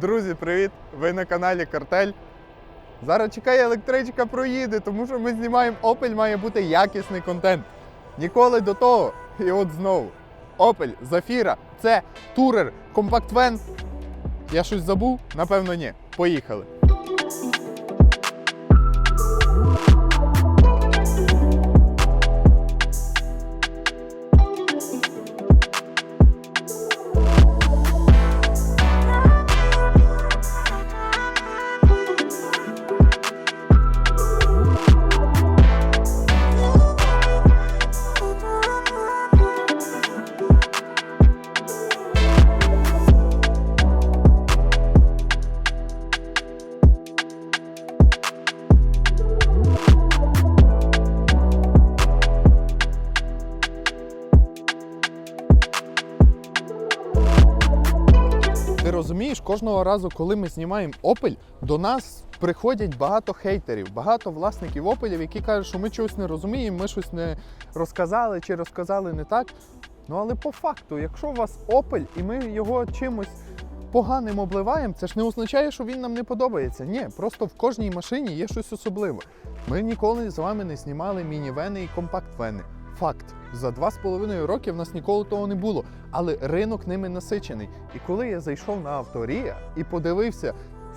Друзі, привіт! Ви на каналі Картель. Зараз чекає електричка проїде, тому що ми знімаємо Opel, має бути якісний контент. Ніколи до того. І от знову. Opel, Zafira, це турер, компактвен. Я щось забув? Напевно, ні. Поїхали. Кожного разу, коли ми знімаємо Opel, до нас приходять багато хейтерів, багато власників Opel, які кажуть, що ми чогось не розуміємо, ми щось не розказали чи розказали не так. Ну але по факту, якщо у вас Opel і ми його чимось поганим обливаємо, це ж не означає, що він нам не подобається. Ні, просто в кожній машині є щось особливе. Ми ніколи з вами не знімали мінівени і компакт-вени. Факт, за два з половиною роки в нас ніколи того не було, але ринок ними насичений. І коли я зайшов на авторія і подивився,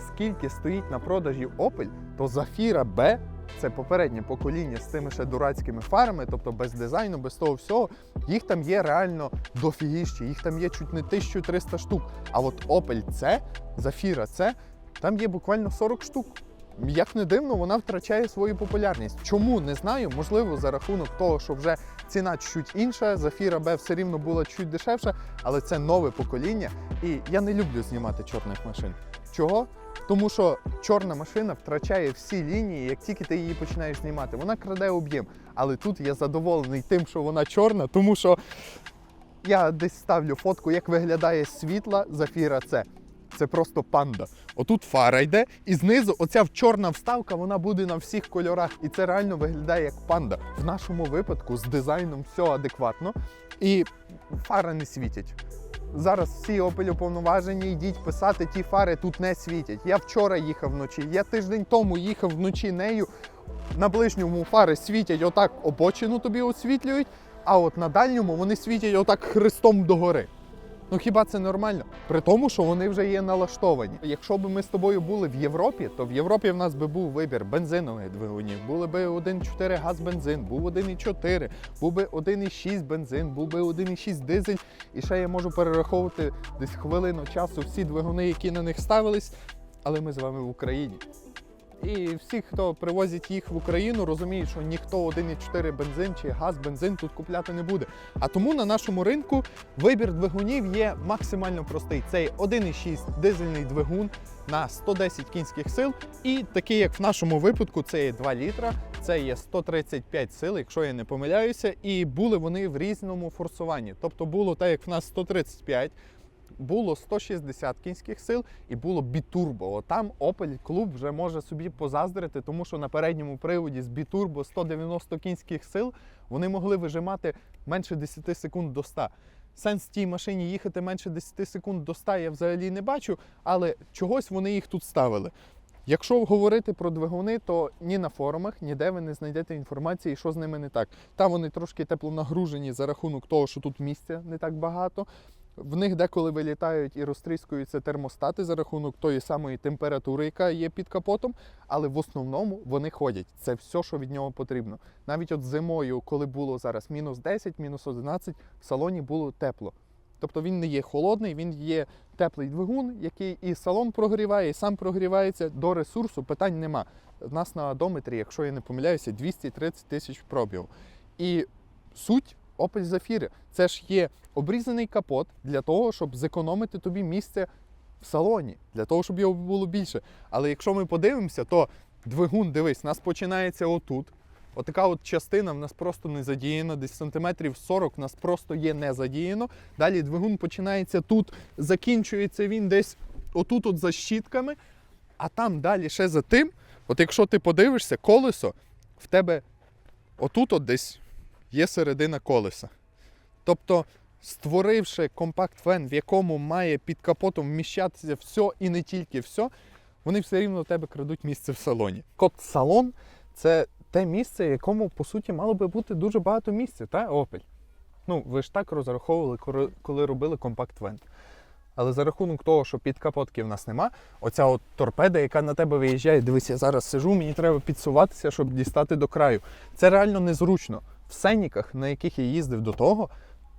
скільки стоїть на продажі Opel, то Zafira B це попереднє покоління з тими ще дурацькими фарами, тобто без дизайну, без того всього, їх там є реально дофігіщі, їх там є чуть не 1300 штук. А от Opel C, Zafira C, там є буквально 40 штук. Як не дивно, вона втрачає свою популярність. Чому не знаю? Можливо, за рахунок того, що вже ціна чуть інша, Zafira B все рівно була чуть дешевша, але це нове покоління. І я не люблю знімати чорних машин. Чого? Тому що чорна машина втрачає всі лінії, як тільки ти її починаєш знімати. Вона краде об'єм. Але тут я задоволений тим, що вона чорна, тому що я десь ставлю фотку, як виглядає світла Зафіра С. Це просто панда. Отут фара йде, і знизу оця чорна вставка вона буде на всіх кольорах. І це реально виглядає як панда. В нашому випадку з дизайном все адекватно, і фара не світять. Зараз всі Opel уповноважені, йдіть писати, ті фари тут не світять. Я вчора їхав вночі, я тиждень тому їхав вночі нею. На ближньому фари світять отак обочину тобі освітлюють, а от на дальньому вони світять отак хрестом догори. Ну хіба це нормально? При тому, що вони вже є налаштовані. Якщо б ми з тобою були в Європі, то в Європі в нас би був вибір бензинових двигунів. Були би 1,4 газ бензин, був 1,4, був би 1,6 бензин, був би 1,6 дизель. І ще я можу перераховувати десь хвилину часу всі двигуни, які на них ставились. Але ми з вами в Україні. І всі, хто привозять їх в Україну, розуміють, що ніхто 1,4 бензин чи газ бензин тут купляти не буде. А тому на нашому ринку вибір двигунів є максимально простий. Це є 1,6 дизельний двигун на 110 кінських сил. І такий, як в нашому випадку, це є 2 літра, це є 135 сил, якщо я не помиляюся. І були вони в різному форсуванні. Тобто було так, як в нас 135. Було 160 кінських сил і було бітурбо. Там Opel клуб вже може собі позаздрити, тому що на передньому приводі з бітурбо 190 кінських сил вони могли вижимати менше 10 секунд до 100. Сенс тій машині їхати менше 10 секунд до 100 я взагалі не бачу, але чогось вони їх тут ставили. Якщо говорити про двигуни, то ні на форумах, ніде ви не знайдете інформації, що з ними не так. Там вони трошки теплонагружені за рахунок того, що тут місця не так багато. В них деколи вилітають і розтріскуються термостати за рахунок тої самої температури, яка є під капотом, але в основному вони ходять. Це все, що від нього потрібно. Навіть от зимою, коли було зараз мінус 10, мінус 11, в салоні було тепло. Тобто він не є холодний, він є теплий двигун, який і салон прогріває, і сам прогрівається. До ресурсу питань нема. У нас на одометрі, якщо я не помиляюся, 230 тисяч пробігів. І суть Opel Zafira – це ж є обрізаний капот для того, щоб зекономити тобі місце в салоні, для того, щоб його було більше. Але якщо ми подивимося, то двигун, дивись, у нас починається отут. Отака от частина в нас просто не задіяна, десь сантиметрів 40 в нас просто є не задіяно. Далі двигун починається тут, закінчується він десь отут от за щітками, а там далі ще за тим, от якщо ти подивишся, колесо в тебе отут от десь є середина колеса. Тобто створивши компакт-фен, в якому має під капотом вміщатися все і не тільки все, вони все рівно у тебе крадуть місце в салоні. Кот салон це те місце, якому по суті мало би бути дуже багато місця, та Opel? Ну, ви ж так розраховували, коли- робили компакт-вен. Але за рахунок того, що під капотки в нас нема, оця от торпеда, яка на тебе виїжджає, дивись, я зараз сижу, мені треба підсуватися, щоб дістати до краю. Це реально незручно. В сеніках, на яких я їздив до того,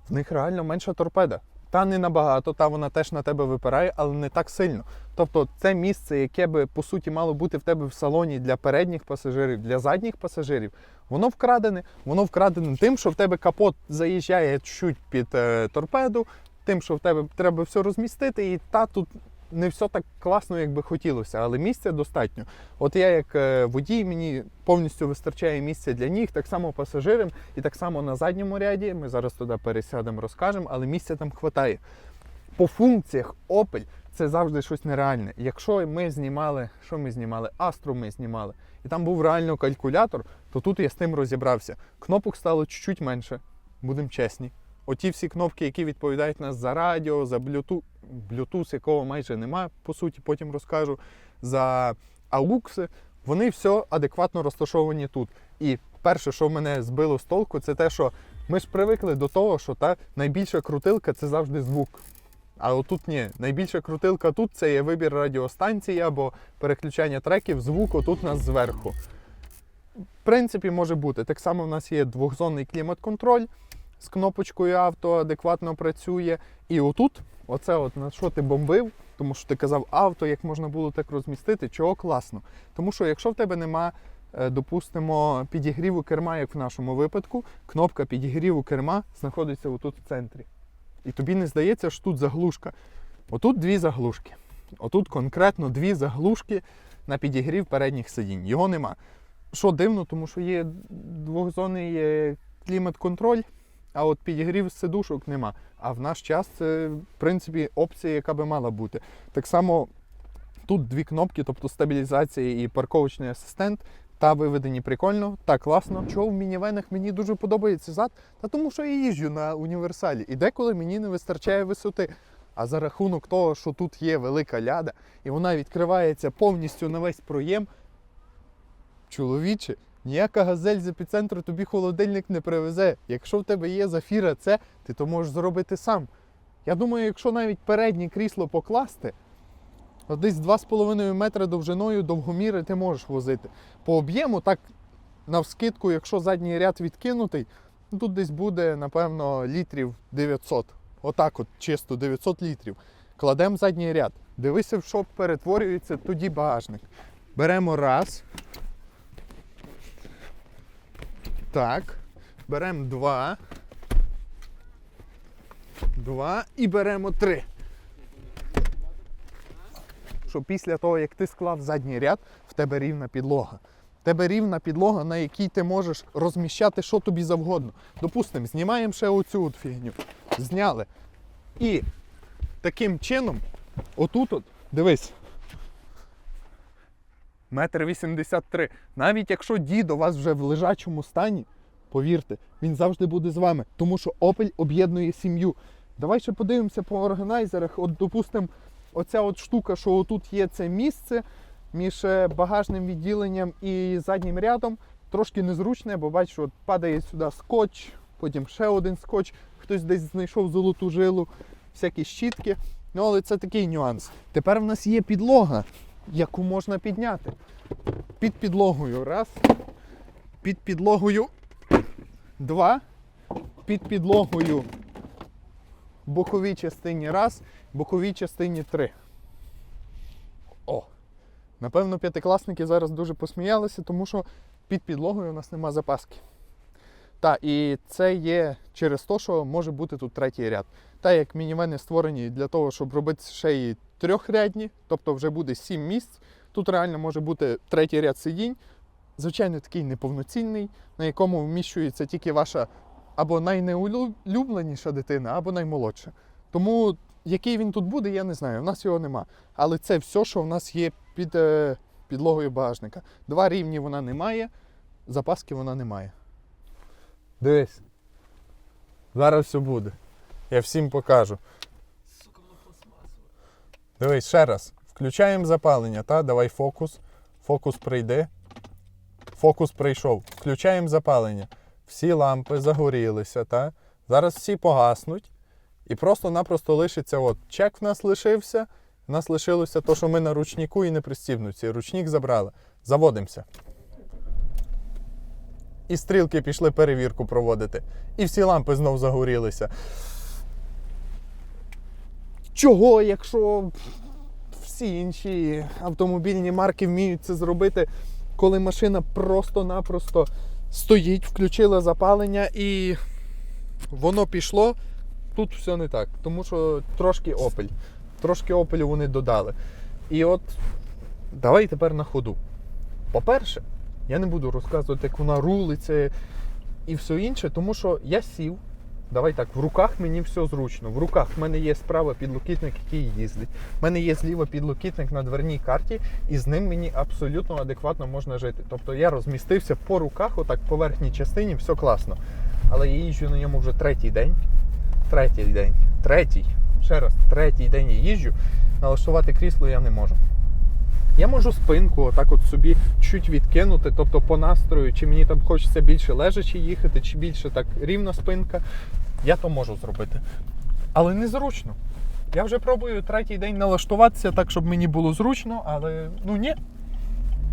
в них реально менша торпеда. Та не набагато, та вона теж на тебе випирає, але не так сильно. Тобто це місце, яке би по суті мало бути в тебе в салоні для передніх пасажирів, для задніх пасажирів, воно вкрадене. Воно вкрадене тим, що в тебе капот заїжджає чуть під е, торпеду, тим, що в тебе треба все розмістити, і та тут не все так класно, як би хотілося, але місця достатньо. От я, як е, водій, мені повністю вистачає місця для ніг, так само пасажирам, і так само на задньому ряді. Ми зараз туди пересядемо, розкажемо, але місця там вистачає. По функціях Opel це завжди щось нереальне. Якщо ми знімали, що ми знімали? Астру ми знімали, і там був реально калькулятор, то тут я з тим розібрався. Кнопок стало чуть-чуть менше, будемо чесні. Оті всі кнопки, які відповідають нас за радіо, за Bluetooth, Bluetooth, якого майже нема, по суті, потім розкажу, за AUX, вони все адекватно розташовані тут. І перше, що мене збило з толку, це те, що ми ж привикли до того, що та найбільша крутилка це завжди звук. А отут ні. Найбільша крутилка тут це є вибір радіостанції або переключання треків, звук отут нас зверху. В принципі, може бути. Так само в нас є двохзонний клімат-контроль з кнопочкою авто, адекватно працює. І отут, оце от на що ти бомбив, тому що ти казав авто, як можна було так розмістити, чого класно. Тому що якщо в тебе нема, е, допустимо, підігріву керма, як в нашому випадку, кнопка підігріву керма знаходиться отут в центрі. І тобі не здається, що тут заглушка. Отут дві заглушки. Отут конкретно дві заглушки на підігрів передніх сидінь. Його нема. Що дивно, тому що є двохзонний е, клімат-контроль, а от підігрів сидушок нема. А в наш час це, в принципі, опція, яка би мала бути. Так само тут дві кнопки, тобто стабілізація і парковочний асистент. Та виведені прикольно, та класно. Чого в мінівенах мені дуже подобається зад? Та тому що я їжджу на універсалі. І деколи мені не вистачає висоти. А за рахунок того, що тут є велика ляда, і вона відкривається повністю на весь проєм. Чоловіче, ніяка газель з епіцентру тобі холодильник не привезе. Якщо в тебе є зафіра це, ти то можеш зробити сам. Я думаю, якщо навіть переднє крісло покласти, то десь 2,5 метри довжиною довгоміри ти можеш возити. По об'єму, так навскидку, якщо задній ряд відкинутий, ну, тут десь буде, напевно, літрів 900. Отак от, чисто 900 літрів. Кладемо задній ряд. Дивися, в що перетворюється тоді багажник. Беремо раз. Так. Беремо два. Два і беремо три. Що після того, як ти склав задній ряд, в тебе рівна підлога. В тебе рівна підлога, на якій ти можеш розміщати що тобі завгодно. Допустимо, знімаємо ще оцю от фігню. Зняли. І таким чином, отут, от, дивись, метр вісімдесят три. Навіть якщо дід у вас вже в лежачому стані, повірте, він завжди буде з вами, тому що Opel об'єднує сім'ю. Давай ще подивимося по органайзерах. От, допустимо, оця от штука, що отут є це місце між е, багажним відділенням і заднім рядом, трошки незручне, бо бачиш, от падає сюди скотч, потім ще один скотч, хтось десь знайшов золоту жилу, всякі щітки. Ну, але це такий нюанс. Тепер в нас є підлога, яку можна підняти. Під підлогою раз. Під підлогою два. Під підлогою боковій частині раз, боковій частині три. О! Напевно, п'ятикласники зараз дуже посміялися, тому що під підлогою у нас нема запаски. Та, і це є через те, що може бути тут третій ряд. Та як мінівени створені для того, щоб робити ще й трьохрядні, тобто вже буде сім місць. Тут реально може бути третій ряд сидінь. Звичайно, такий неповноцінний, на якому вміщується тільки ваша або найнеулюбленіша дитина, або наймолодша. Тому який він тут буде, я не знаю. У нас його нема. Але це все, що в нас є під е, підлогою багажника. Два рівні вона не має, запаски вона не має. Дивись. Зараз все буде. Я всім покажу. Дивись, ще раз. Включаємо запалення, та? Давай фокус. Фокус прийде. Фокус прийшов. Включаємо запалення. Всі лампи загорілися, та? Зараз всі погаснуть. І просто-напросто лишиться. От, чек в нас лишився. В нас лишилося те, що ми на ручнику і не пристібнуті. Ручник забрали. Заводимося. І стрілки пішли перевірку проводити. І всі лампи знов загорілися. Чого, якщо всі інші автомобільні марки вміють це зробити, коли машина просто-напросто стоїть, включила запалення і воно пішло, тут все не так. Тому що трошки опель. Трошки опелю вони додали. І от давай тепер на ходу. По-перше, я не буду розказувати, як вона рулиться і все інше, тому що я сів. Давай так, в руках мені все зручно. В руках в мене є справа підлокітник, який їздить. В мене є зліва підлокітник на дверній карті, і з ним мені абсолютно адекватно можна жити. Тобто я розмістився по руках, отак по верхній частині, все класно. Але я їжджу на ньому вже третій день. Третій день. Третій. Ще раз, третій день я їжджу. Налаштувати крісло я не можу. Я можу спинку отак от собі чуть відкинути, тобто по настрою, чи мені там хочеться більше лежачи їхати, чи більше так рівна спинка. Я то можу зробити. Але незручно. Я вже пробую третій день налаштуватися так, щоб мені було зручно, але ну ні,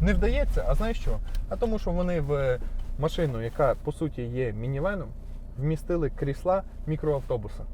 не вдається. А знаєш що? А тому, що вони в машину, яка по суті є мінівеном, вмістили крісла мікроавтобуса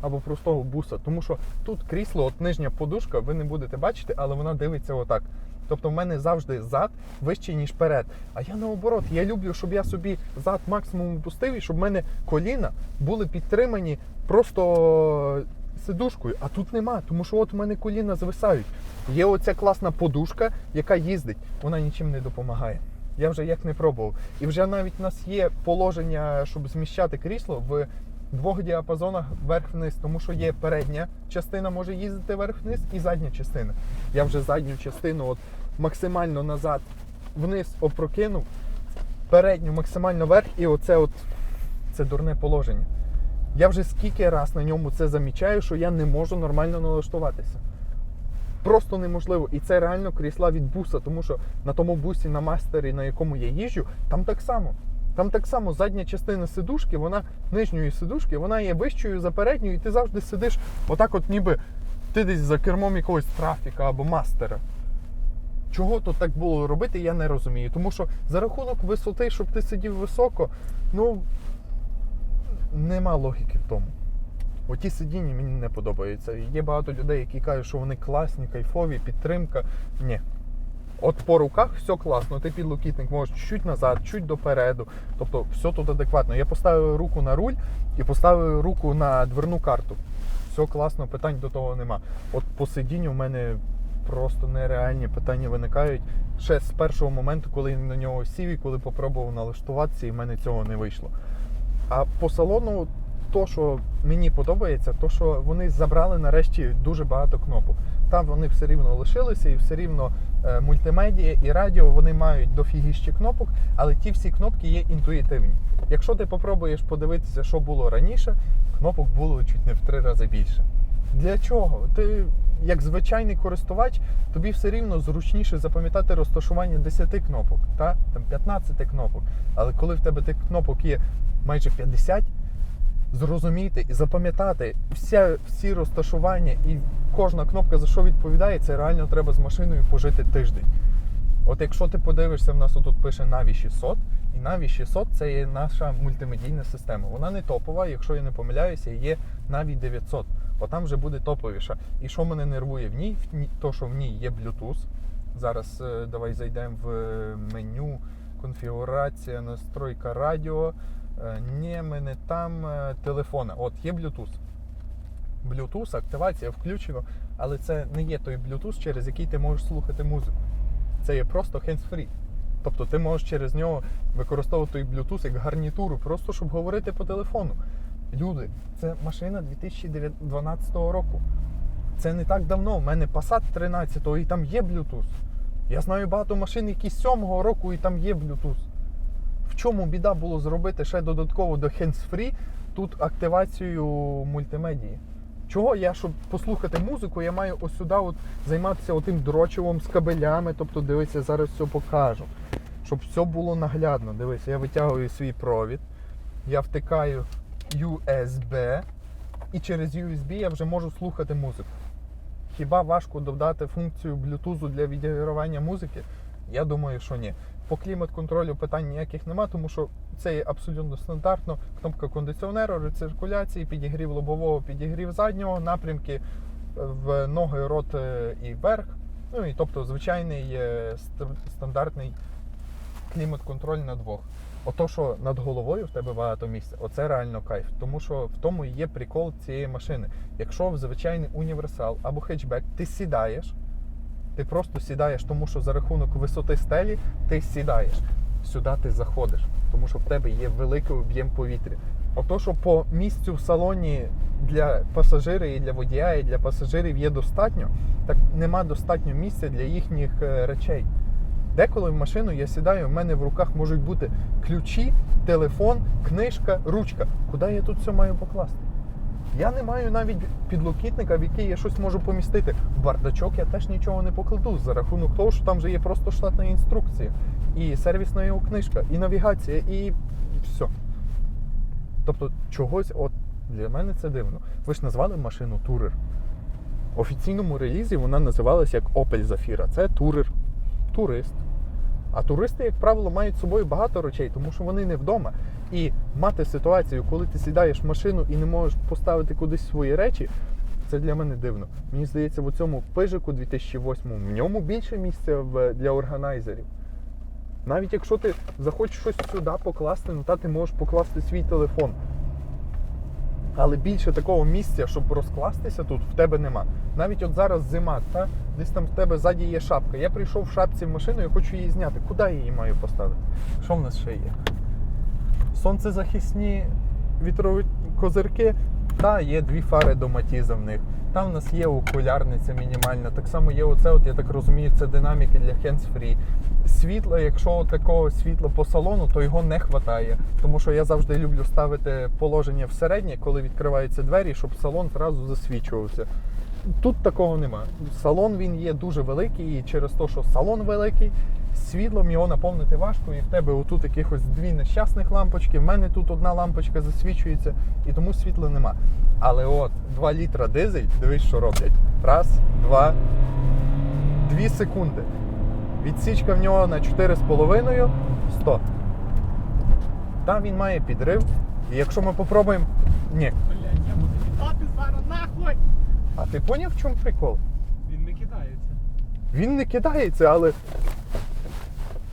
або простого буса. Тому що тут крісло, от нижня подушка, ви не будете бачити, але вона дивиться отак. Тобто в мене завжди зад вищий, ніж перед. А я наоборот, я люблю, щоб я собі зад максимум пустив, і щоб в мене коліна були підтримані просто сидушкою. А тут нема, тому що от в мене коліна звисають. Є оця класна подушка, яка їздить, вона нічим не допомагає. Я вже як не пробував. І вже навіть у нас є положення, щоб зміщати крісло в двох діапазонах вверх-вниз, тому що є передня частина може їздити вверх-вниз і задня частина. Я вже задню частину от максимально назад вниз опрокинув, передню максимально вверх, і оце от це дурне положення. Я вже скільки раз на ньому це замічаю, що я не можу нормально налаштуватися. Просто неможливо. І це реально крісла від буса, тому що на тому бусі, на мастері, на якому я їжджу, там так само. Там так само задня частина сидушки, вона нижньої сидушки, вона є вищою за передньою, і ти завжди сидиш отак, от ніби ти десь за кермом якогось трафіка або мастера. Чого тут так було робити, я не розумію. Тому що за рахунок висоти, щоб ти сидів високо, ну нема логіки в тому. Оті сидіння мені не подобаються. Є багато людей, які кажуть, що вони класні, кайфові, підтримка. Ні. От по руках все класно, ти підлокітник можеш чуть назад, чуть допереду. Тобто все тут адекватно. Я поставив руку на руль і поставив руку на дверну карту. Все класно, питань до того нема. От по сидінню в мене просто нереальні питання виникають ще з першого моменту, коли я на нього сів і коли попробував налаштуватися, і в мене цього не вийшло. А по салону, то, що мені подобається, то що вони забрали нарешті дуже багато кнопок. Там вони все рівно лишилися, і все рівно е, мультимедія і радіо вони мають дофігіще кнопок, але ті всі кнопки є інтуїтивні. Якщо ти попробуєш подивитися, що було раніше, кнопок було чуть не в три рази більше. Для чого? Ти, як звичайний користувач, тобі все рівно зручніше запам'ятати розташування 10 кнопок, та? там 15 кнопок. Але коли в тебе тих кнопок є майже 50, зрозуміти і запам'ятати вся, всі розташування і кожна кнопка за що відповідає, це реально треба з машиною пожити тиждень. От якщо ти подивишся, в нас тут пише Navi 600, і Navi 600 це є наша мультимедійна система. Вона не топова, якщо я не помиляюся, є Navi 900. Бо там вже буде топовіша. І що мене нервує в ній? То, що в ній є Bluetooth. Зараз е, давай зайдемо в е, меню, конфігурація, настройка радіо. Е, Ні, ми не там телефона. От є Bluetooth. Bluetooth, активація включено, але це не є той Bluetooth, через який ти можеш слухати музику. Це є просто hands-free. Тобто ти можеш через нього використовувати Bluetooth як гарнітуру, просто щоб говорити по телефону. Люди, це машина 2012 року. Це не так давно. У мене Passat 13-го і там є Bluetooth. Я знаю багато машин, які з 7-го року і там є Bluetooth. В чому біда було зробити ще додатково до hands-free тут активацію мультимедії. Чого я, щоб послухати музику, я маю ось сюди от займатися отим дрочивом з кабелями. Тобто, дивися, зараз все покажу. Щоб все було наглядно. Дивися, я витягую свій провід, я втикаю USB, і через USB я вже можу слухати музику. Хіба важко додати функцію Bluetooth для відігравання музики? Я думаю, що ні. По клімат-контролю питань ніяких нема, тому що це є абсолютно стандартно. Кнопка кондиціонеру, рециркуляції, підігрів лобового, підігрів заднього, напрямки в ноги, рот е, і вверх. Ну і тобто звичайний е, стандартний клімат-контроль на двох. Ото, що над головою в тебе багато місця, оце реально кайф. Тому що в тому і є прикол цієї машини. Якщо в звичайний універсал або хетчбек ти сідаєш, ти просто сідаєш, тому що за рахунок висоти стелі ти сідаєш. Сюди ти заходиш, тому що в тебе є великий об'єм повітря. Ото, що по місцю в салоні для пасажирів і для водія, і для пасажирів є достатньо, так нема достатньо місця для їхніх е, речей. Деколи в машину я сідаю, в мене в руках можуть бути ключі, телефон, книжка, ручка. Куди я тут все маю покласти? Я не маю навіть підлокітника, в який я щось можу помістити. В бардачок я теж нічого не покладу за рахунок того, що там вже є просто штатна інструкція, і сервісна його книжка, і навігація, і все. Тобто, чогось, от для мене це дивно. Ви ж назвали машину Tourer. В офіційному релізі вона називалася як Opel Zafira. Це Tourer, турист. А туристи, як правило, мають з собою багато речей, тому що вони не вдома. І мати ситуацію, коли ти сідаєш в машину і не можеш поставити кудись свої речі, це для мене дивно. Мені здається, в цьому пижику 2008 в ньому більше місця для органайзерів. Навіть якщо ти захочеш щось сюди покласти, ну та ти можеш покласти свій телефон. Але більше такого місця, щоб розкластися тут, в тебе нема. Навіть от зараз зима, та десь там в тебе ззаді є шапка. Я прийшов в шапці в машину і хочу її зняти. Куди я її маю поставити? Що в нас ще є? Сонцезахисні вітрові козирки. Та є дві фари до матіза в них. Там в нас є окулярниця мінімальна. Так само є оце, от я так розумію, це динаміки для hands-free. Світла, якщо такого світла по салону, то його не вистачає. Тому що я завжди люблю ставити положення в коли відкриваються двері, щоб салон зразу засвічувався. Тут такого нема. Салон він є дуже великий, і через те, що салон великий, світлом його наповнити важко, і в тебе отут якихось дві нещасних лампочки, в мене тут одна лампочка засвічується, і тому світла нема. Але от 2 літра дизель, дивись, що роблять. Раз, два, дві секунди. Відсічка в нього на 4,5 100. Там він має підрив. І якщо ми попробуємо. Ні. Блядь, я буду літати зараз нахуй! А ти поняв, в чому прикол? Він не кидається. Він не кидається, але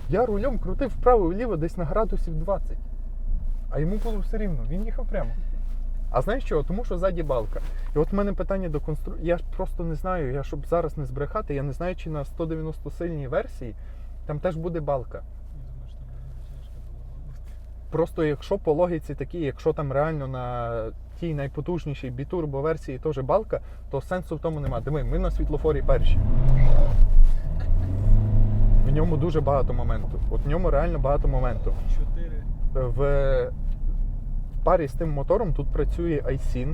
я рулем крутив вправо-вліво десь на градусів 20. А йому було все рівно, він їхав прямо. А знаєш чого? Тому що ззаді балка. І от в мене питання до конструкції. Я ж просто не знаю, я щоб зараз не збрехати, я не знаю, чи на 190 сильній версії там теж буде балка. Просто якщо по логіці такі, якщо там реально на тій найпотужнішій бітурбо версії теж балка, то сенсу в тому нема. Диви, ми на світлофорі перші. Ньому дуже багато моменту. От в ньому реально багато моменту. Чотири. В парі з тим мотором тут працює iSyn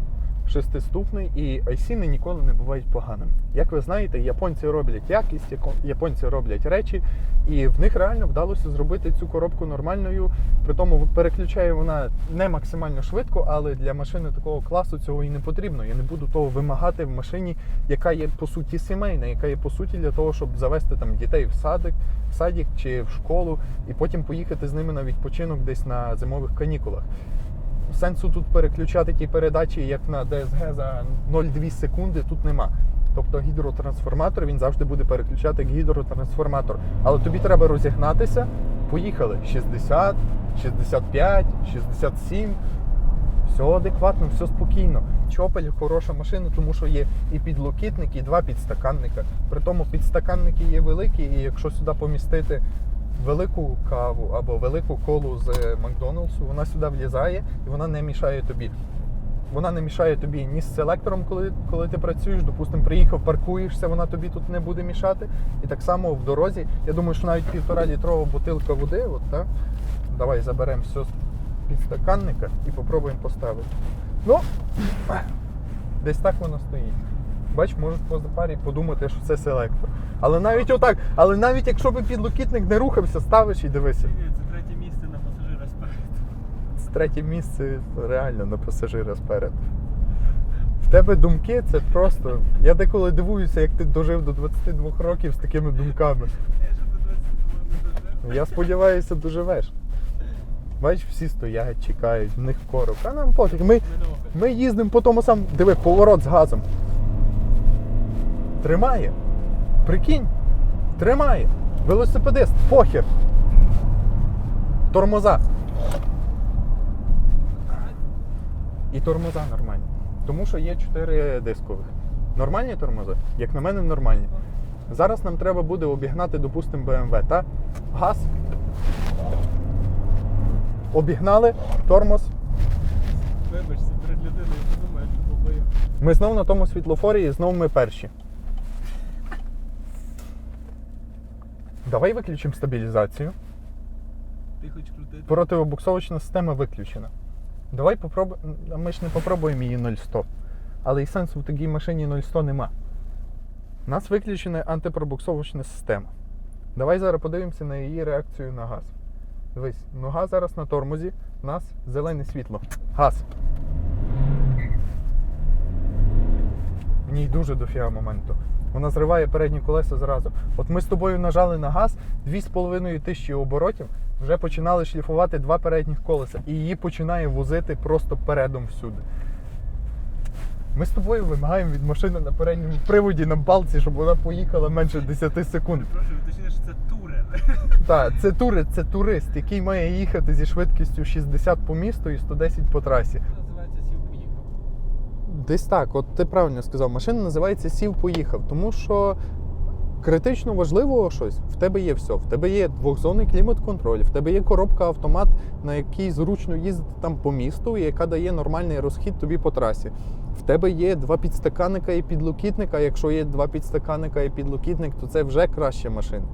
шестиступний, і iSyn ніколи не бувають поганими. Як ви знаєте, японці роблять якість, японці роблять речі, і в них реально вдалося зробити цю коробку нормальною. При тому переключає вона не максимально швидко, але для машини такого класу цього і не потрібно. Я не буду того вимагати в машині, яка є по суті сімейна, яка є по суті для того, щоб завести там дітей в садик, в садик чи в школу, і потім поїхати з ними на відпочинок десь на зимових канікулах. Сенсу тут переключати ті передачі, як на DSG за 0,2 секунди, тут нема. Тобто гідротрансформатор він завжди буде переключати як гідротрансформатор. Але тобі треба розігнатися. Поїхали 60, 65, 67. Все адекватно, все спокійно. Чопель хороша машина, тому що є і підлокітник, і два підстаканника. При тому підстаканники є великі, і якщо сюди помістити велику каву або велику колу з Макдоналдсу, вона сюди влізає і вона не мішає тобі. Вона не мішає тобі ні з селектором, коли, коли ти працюєш. Допустимо, приїхав, паркуєшся, вона тобі тут не буде мішати. І так само в дорозі. Я думаю, що навіть півтора літрова бутилка води, от, так? давай заберемо все підстаканника і попробуємо поставити. Ну, десь так воно стоїть. Бач, можуть поза парі подумати, що це селектор. Але навіть отак, але навіть якщо би підлокітник не рухався, ставиш і дивися. Ні, це третє місце на пасажира спереду. Це третє місце реально на пасажира спереду. В тебе думки це просто. Я деколи дивуюся, як ти дожив до 22 років з такими думками. Я ж до 22 не дожив. Я сподіваюся, доживеш. Бачиш, всі стоять, чекають, в них корок. А нам пофіг. Ми, ми їздимо по тому самому. Диви, поворот з газом. Тримає. Прикинь. Тримає. Велосипедист, похер. Тормоза. І тормоза нормальні. Тому що є 4 дискових. Нормальні тормози? Як на мене, нормальні. Зараз нам треба буде обігнати, допустимо, BMW, та? Газ. Обігнали, тормоз. Вибачся перед людиною, подумаєш, що бобою. Ми знов на тому світлофорі і знов ми перші. Давай виключимо стабілізацію. Ти хоч крутити. Противобуксовочна система виключена. Давай попробуємо. Ми ж не попробуємо її 0,100. Але і сенсу в такій машині 0,100 нема. У нас виключена антипробуксовочна система. Давай зараз подивимося на її реакцію на газ. Дивись, нога зараз на тормозі, у нас зелене світло. Газ. В ній дуже дофіга моменту. Вона зриває передні колеса зразу. От ми з тобою нажали на газ 2,5 тисячі оборотів, вже починали шліфувати два передніх колеса, і її починає возити просто передом всюди. Ми з тобою вимагаємо від машини на передньому приводі на балці, щоб вона поїхала менше 10 секунд. Прошу, точніше, це турер. Так, це турист, це турист, який має їхати зі швидкістю 60 по місту і 110 по трасі. Десь так, от ти правильно сказав, машина називається сів поїхав, тому що критично важливо щось. В тебе є все. В тебе є двохзонний клімат-контроль, в тебе є коробка автомат, на якій зручно їздити там по місту, яка дає нормальний розхід тобі по трасі. В тебе є два підстаканника і підлокітника. Якщо є два підстаканника і підлокітник, то це вже краща машина.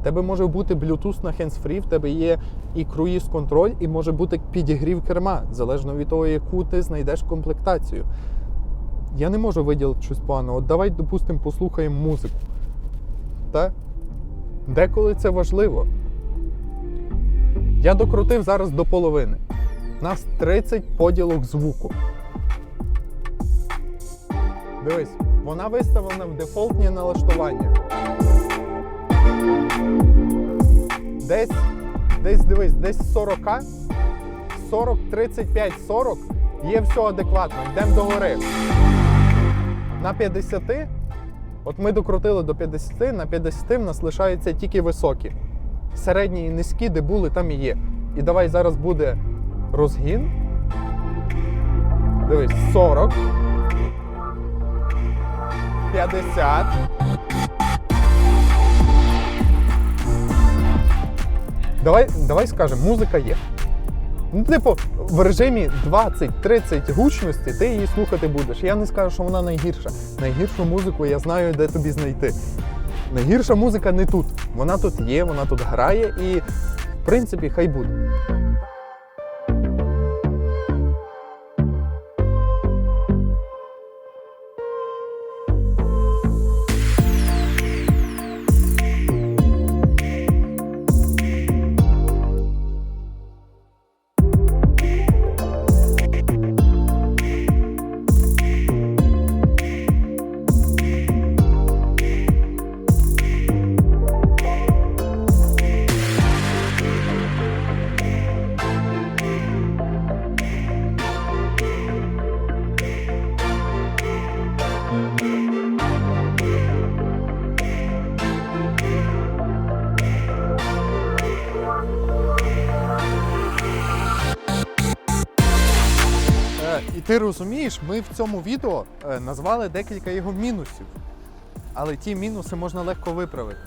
В тебе може бути Bluetooth на hands-free, в тебе є і круїз контроль, і може бути підігрів керма, залежно від того, яку ти знайдеш комплектацію. Я не можу виділити щось поганого. От давай, допустимо, послухаємо музику. Та? Деколи це важливо. Я докрутив зараз до половини. У нас 30 поділок звуку. Дивись, вона виставлена в дефолтні налаштування. Десь, десь дивись, десь 40, 40, 35, 40 є все адекватно. Йдемо до гори. На 50, от ми докрутили до 50, на 50 в нас лишаються тільки високі. Середні і низькі, де були, там і є. І давай зараз буде розгін. Дивись, 40. 50. Давай, давай скажемо, музика є. Ну, типу, в режимі 20-30 гучності ти її слухати будеш. Я не скажу, що вона найгірша. Найгіршу музику я знаю, де тобі знайти. Найгірша музика не тут. Вона тут є, вона тут грає і, в принципі, хай буде. Розумієш, ми в цьому відео е, назвали декілька його мінусів. Але ті мінуси можна легко виправити.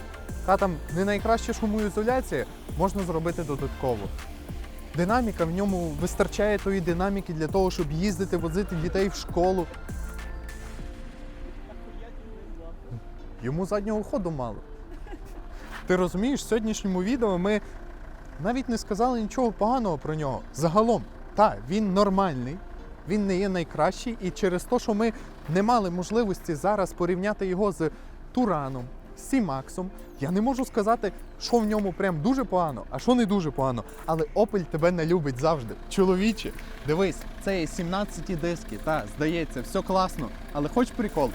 Та там не найкраща шумоізоляція можна зробити додатково. Динаміка в ньому вистачає тої динаміки для того, щоб їздити, возити дітей в школу. Йому заднього ходу мало. Ти розумієш, в сьогоднішньому відео ми навіть не сказали нічого поганого про нього. Загалом, так, він нормальний, він не є найкращий, і через те, що ми не мали можливості зараз порівняти його з Тураном, Сімаксом, я не можу сказати, що в ньому прям дуже погано, а що не дуже погано. Але Opel тебе не любить завжди. Чоловіче, дивись, це є 17 диски, та здається, все класно. Але хоч прикол.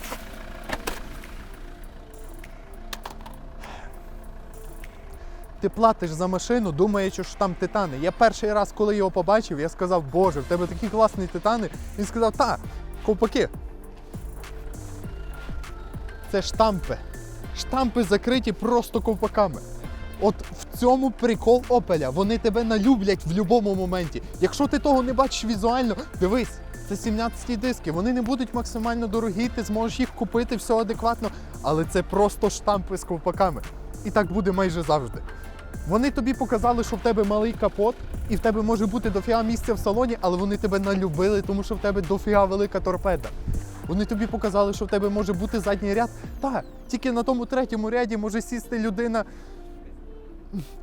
Ти платиш за машину, думаючи, що там титани. Я перший раз, коли його побачив, я сказав, Боже, в тебе такі класні титани. Він сказав, та, ковпаки. Це штампи. Штампи закриті просто ковпаками. От в цьому прикол Опеля. Вони тебе налюблять в будь-якому моменті. Якщо ти того не бачиш візуально, дивись, це 17 диски. Вони не будуть максимально дорогі, ти зможеш їх купити все адекватно, але це просто штампи з ковпаками. І так буде майже завжди. Вони тобі показали, що в тебе малий капот, і в тебе може бути дофіга місця в салоні, але вони тебе налюбили, тому що в тебе дофіга велика торпеда. Вони тобі показали, що в тебе може бути задній ряд. Так, тільки на тому третьому ряді може сісти людина.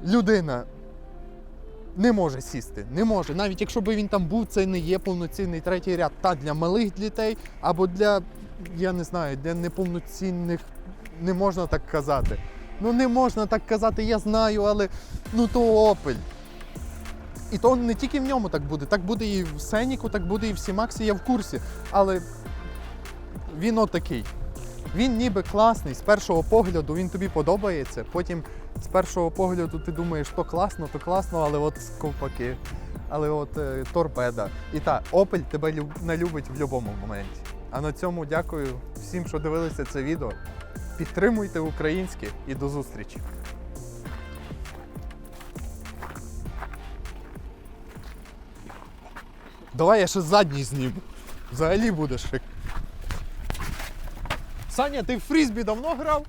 Людина не може сісти, не може. Навіть якщо б він там був, це не є повноцінний третій ряд. Та для малих дітей або для, я не знаю, для неповноцінних не можна так казати. Ну не можна так казати, я знаю, але ну то Opel. І то не тільки в ньому так буде, так буде і в Сеніку, так буде і в Сімаксі, я в курсі. Але він отакий. Він ніби класний, з першого погляду він тобі подобається. Потім з першого погляду ти думаєш, то класно, то класно, але от ковпаки, але от е, торпеда. І так, Opel тебе люб, налюбить в будь-якому моменті. А на цьому дякую всім, що дивилися це відео. Підтримуйте українське і до зустрічі. Давай я ще задній зніму. Взагалі буде шик. Саня, ти в фрізбі давно грав?